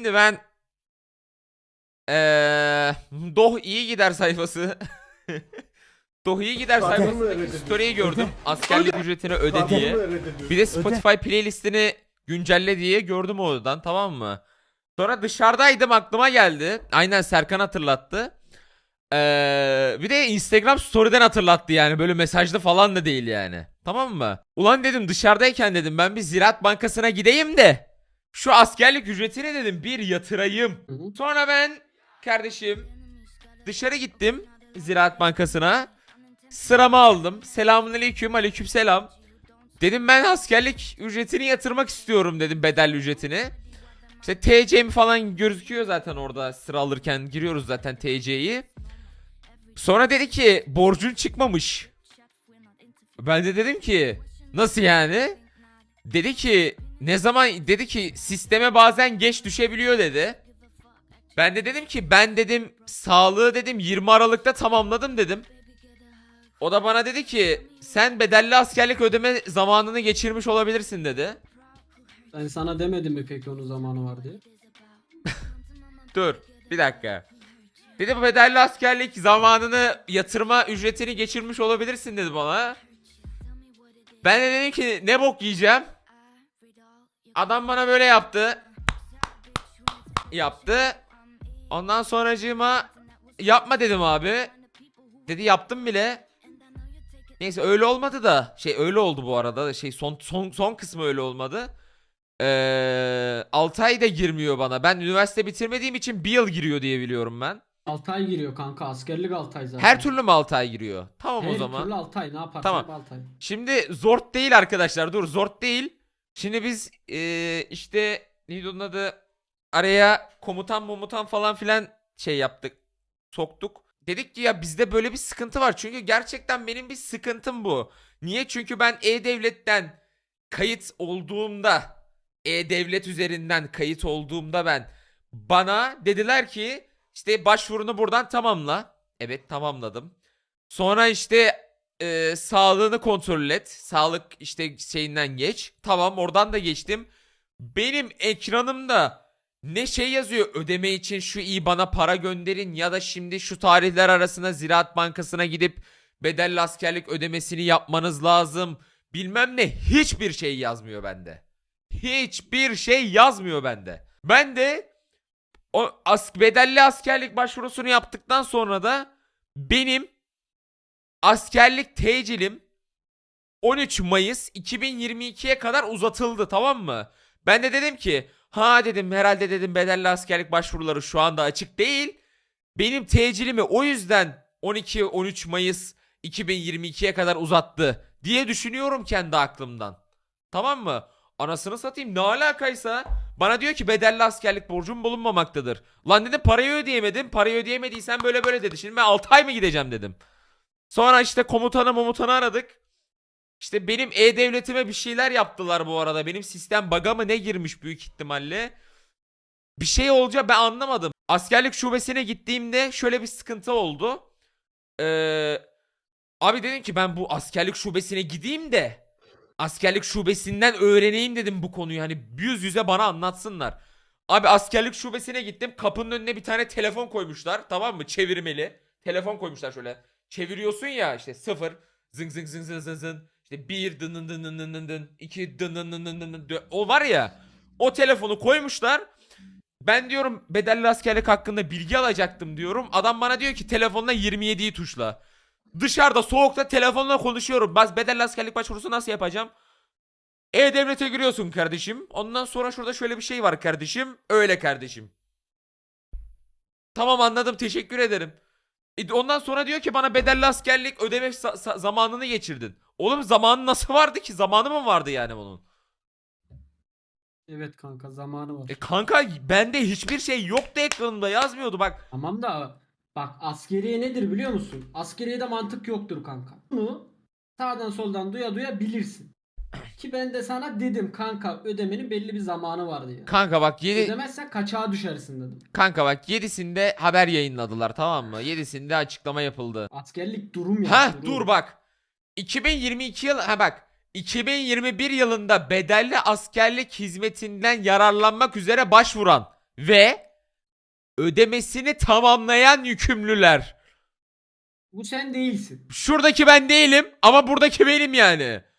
Şimdi ben eee Doh iyi gider sayfası. Doh iyi gider Zaten sayfasındaki story'i gördüm. Askerlik ücretini öde diye. Bir de Spotify playlistini güncelle diye gördüm oradan tamam mı? Sonra dışarıdaydım aklıma geldi. Aynen Serkan hatırlattı. Ee, bir de Instagram story'den hatırlattı yani böyle mesajlı falan da değil yani. Tamam mı? Ulan dedim dışarıdayken dedim ben bir Ziraat Bankası'na gideyim de şu askerlik ücretini dedim bir yatırayım. Hı hı. Sonra ben kardeşim dışarı gittim Ziraat Bankası'na. Sıramı aldım. Selamun aleyküm aleyküm selam. Dedim ben askerlik ücretini yatırmak istiyorum dedim bedelli ücretini. İşte TC'm falan gözüküyor zaten orada sıra alırken giriyoruz zaten TC'yi. Sonra dedi ki borcun çıkmamış. Ben de dedim ki nasıl yani? Dedi ki ne zaman dedi ki sisteme bazen geç düşebiliyor dedi. Ben de dedim ki ben dedim sağlığı dedim 20 Aralık'ta tamamladım dedim. O da bana dedi ki sen bedelli askerlik ödeme zamanını geçirmiş olabilirsin dedi. Ben sana demedim mi peki onun zamanı var diye? Dur bir dakika. Dedi bu bedelli askerlik zamanını yatırma ücretini geçirmiş olabilirsin dedi bana. Ben de dedim ki ne bok yiyeceğim. Adam bana böyle yaptı. Yaptı. Ondan sonracığıma yapma dedim abi. Dedi yaptım bile. Neyse öyle olmadı da şey öyle oldu bu arada şey son son son kısmı öyle olmadı. Ee, 6 ay da girmiyor bana. Ben üniversite bitirmediğim için bir yıl giriyor diye biliyorum ben. 6 ay giriyor kanka askerlik 6 ay zaten. Her türlü mü 6 ay giriyor? Tamam Her o zaman. türlü 6 ay ne yaparsan Tamam. yap 6 ay. Şimdi zort değil arkadaşlar. Dur zort değil. Şimdi biz eee, işte neydi onun adı? Araya komutan momutan falan filan şey yaptık. Soktuk. Dedik ki ya bizde böyle bir sıkıntı var. Çünkü gerçekten benim bir sıkıntım bu. Niye? Çünkü ben E-Devlet'ten kayıt olduğumda E-Devlet üzerinden kayıt olduğumda ben bana dediler ki işte başvurunu buradan tamamla. Evet tamamladım. Sonra işte e, sağlığını kontrol et. Sağlık işte şeyinden geç. Tamam oradan da geçtim. Benim ekranımda ne şey yazıyor ödeme için şu iyi bana para gönderin ya da şimdi şu tarihler arasında Ziraat Bankası'na gidip bedelli askerlik ödemesini yapmanız lazım. Bilmem ne hiçbir şey yazmıyor bende. Hiçbir şey yazmıyor bende. Ben de o as bedelli askerlik başvurusunu yaptıktan sonra da benim askerlik tecilim 13 Mayıs 2022'ye kadar uzatıldı tamam mı? Ben de dedim ki ha dedim herhalde dedim bedelli askerlik başvuruları şu anda açık değil. Benim tecilimi o yüzden 12-13 Mayıs 2022'ye kadar uzattı diye düşünüyorum kendi aklımdan. Tamam mı? Anasını satayım ne alakaysa bana diyor ki bedelli askerlik borcum bulunmamaktadır. Lan dedim parayı ödeyemedim. Parayı ödeyemediysen böyle böyle dedi. Şimdi ben 6 ay mı gideceğim dedim. Sonra işte komutanı momutanı aradık. İşte benim e-devletime bir şeyler yaptılar bu arada. Benim sistem bug'a mı ne girmiş büyük ihtimalle. Bir şey olacak ben anlamadım. Askerlik şubesine gittiğimde şöyle bir sıkıntı oldu. Ee, abi dedim ki ben bu askerlik şubesine gideyim de askerlik şubesinden öğreneyim dedim bu konuyu. Hani yüz yüze bana anlatsınlar. Abi askerlik şubesine gittim. Kapının önüne bir tane telefon koymuşlar. Tamam mı? Çevirmeli. Telefon koymuşlar şöyle. Çeviriyorsun ya işte sıfır. Zıng zıng zıng zıng zıng zıng. İşte bir dın dın dın dın dın dın dın. iki dın dın dın dın dın dın. O var ya. O telefonu koymuşlar. Ben diyorum bedelli askerlik hakkında bilgi alacaktım diyorum. Adam bana diyor ki telefonla 27'yi tuşla. Dışarıda soğukta telefonla konuşuyorum. Ben bedelli askerlik başvurusu nasıl yapacağım? E-Devlet'e giriyorsun kardeşim. Ondan sonra şurada şöyle bir şey var kardeşim. Öyle kardeşim. Tamam anladım teşekkür ederim. E, Ondan sonra diyor ki bana bedelli askerlik ödeme zamanını geçirdin. Oğlum zamanı nasıl vardı ki? Zamanı mı vardı yani bunun? Evet kanka zamanı var. E kanka bende hiçbir şey yoktu ekranımda yazmıyordu bak. Tamam da bak askeriye nedir biliyor musun? Askeriyede mantık yoktur kanka. Bunu sağdan soldan duya duya bilirsin. Ki ben de sana dedim kanka ödemenin belli bir zamanı var diye. Kanka bak 7 Ödemezsen kaçağa düşersin dedim. kanka bak 7'sinde haber yayınladılar tamam mı? 7'sinde açıklama yapıldı. Askerlik durum ya. Durum. dur bak. 2022 yıl ha bak. 2021 yılında bedelli askerlik hizmetinden yararlanmak üzere başvuran ve ödemesini tamamlayan yükümlüler. Bu sen değilsin. Şuradaki ben değilim ama buradaki benim yani.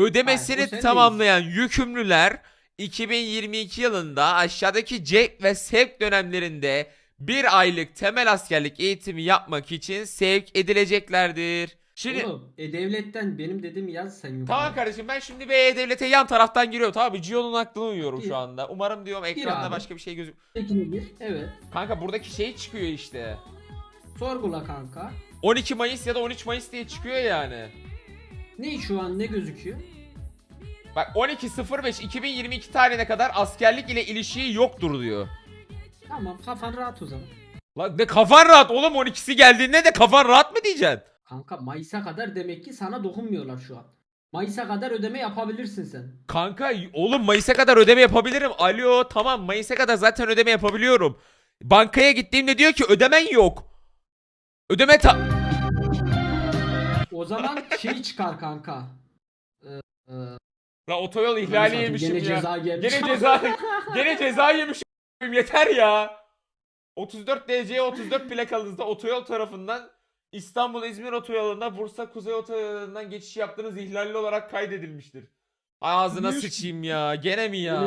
Hayır, Ödemesini sen tamamlayan yükümlüler 2022 yılında aşağıdaki cek ve sevk dönemlerinde bir aylık temel askerlik eğitimi yapmak için sevk edileceklerdir. Şimdi Oğlum e devletten benim dediğimi yaz sen yukarı. Tamam kardeşim ben şimdi ve devlete yan taraftan giriyorum. Tamam mı? Gio'nun aklına uyuyorum şu anda. Umarım diyorum ekranda abi. başka bir şey gözük. Bir. Evet. Kanka buradaki şey çıkıyor işte. Sorgula kanka. 12 Mayıs ya da 13 Mayıs diye çıkıyor yani. Ne şu an ne gözüküyor? Bak 12.05 2022 tarihine kadar askerlik ile ilişiği yoktur diyor. Tamam kafan rahat o zaman. Lan ne kafan rahat oğlum 12'si geldiğinde de kafan rahat mı diyeceksin? Kanka Mayıs'a kadar demek ki sana dokunmuyorlar şu an. Mayıs'a kadar ödeme yapabilirsin sen. Kanka oğlum Mayıs'a kadar ödeme yapabilirim. Alo tamam Mayıs'a kadar zaten ödeme yapabiliyorum. Bankaya gittiğimde diyor ki ödemen yok. Ödeme ta... O zaman şey çıkar kanka. La otoyol ihlali yemişim Gene ya. ceza gelmiş. Gene ceza gene ceza yemişim. Yeter ya. 34 DC 34 plakalınızda otoyol tarafından İstanbul İzmir otoyoluna Bursa Kuzey otoyolundan geçiş yaptığınız ihlalli olarak kaydedilmiştir. Ağzına sıçayım ya. Gene mi ya?